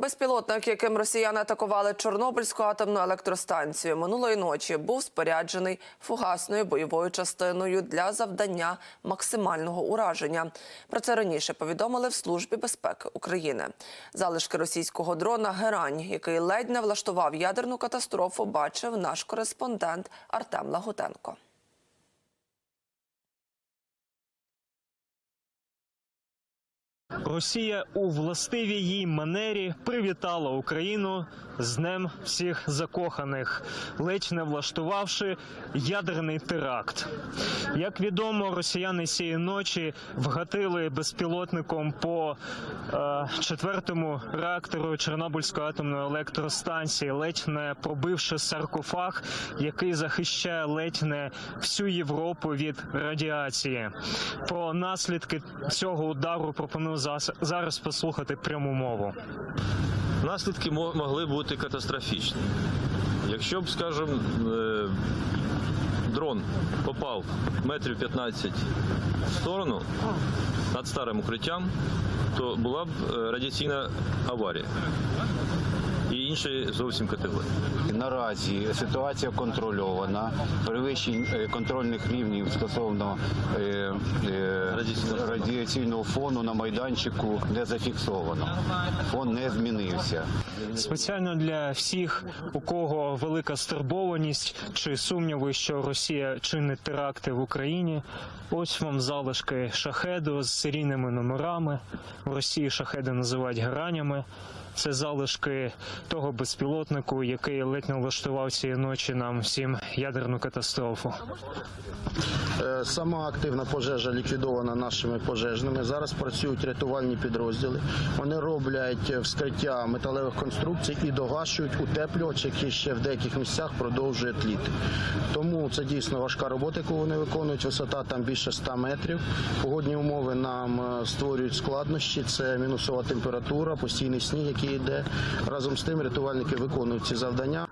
Безпілотник, яким росіяни атакували Чорнобильську атомну електростанцію, минулої ночі був споряджений фугасною бойовою частиною для завдання максимального ураження. Про це раніше повідомили в службі безпеки України. Залишки російського дрона Герань, який ледь не влаштував ядерну катастрофу, бачив наш кореспондент Артем Лагутенко. Росія у властивій їй манері привітала Україну з Днем всіх закоханих, ледь не влаштувавши ядерний теракт. Як відомо, росіяни цієї ночі вгатили безпілотником по е, четвертому реактору Чорнобильської атомної електростанції, ледь не пробивши саркофаг, який захищає ледь не всю Європу від радіації. Про наслідки цього удару пропоную зараз послухати пряму мову. Наслідки могли бути катастрофічні. Якщо б, скажімо, е, дрон попав метрів 15 в сторону над старим укриттям, то була б е, радіаційна аварія іншої зовсім категорії. Наразі ситуація контрольована. Перевищень е, контрольних рівнів стосовно е, е, Радіаційного фону. радіаційного фону на майданчику не зафіксовано. Фон не змінився. Спеціально для всіх, у кого велика стурбованість чи сумніви, що Росія чинить теракти в Україні. Ось вам залишки шахеду з серійними номерами. В Росії шахеди називають гранями. Це залишки того безпілотнику, який ледь не влаштував цієї ночі нам всім ядерну катастрофу. Е, Сама активна пожежа ліквідована нашими пожежними. Зараз працюють рятувальні підрозділи. Вони роблять вскриття металевих конструкцій і догашують утеплювач, який ще в деяких місцях продовжує тліти. Тому це дійсно важка робота, яку вони виконують. Висота там більше 100 метрів. Погодні умови нам е, створюють складнощі. Це мінусова температура, постійний сніг, який йде. Разом з тим рятувальники виконують ці завдання.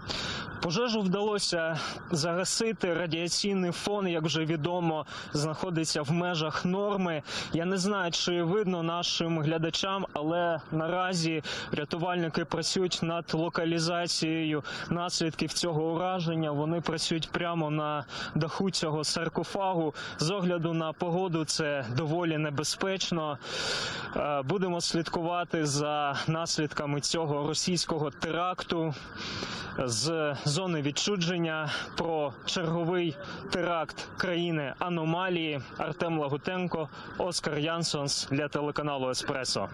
Пожежу вдалося загасити. Радіаційний фон, як вже відомо, знаходиться в межах норми. Я не знаю, чи видно нашим глядачам, але наразі рятувальники працюють над локалізацією наслідків цього ураження. Вони працюють прямо на даху цього саркофагу. З огляду на погоду це доволі небезпечно. Е, Будемо слідкувати за наслідками цього російського теракту з зони відчудження про черговий теракт країни аномалії Артем Лагутенко, Оскар Янсонс для телеканалу Еспресо.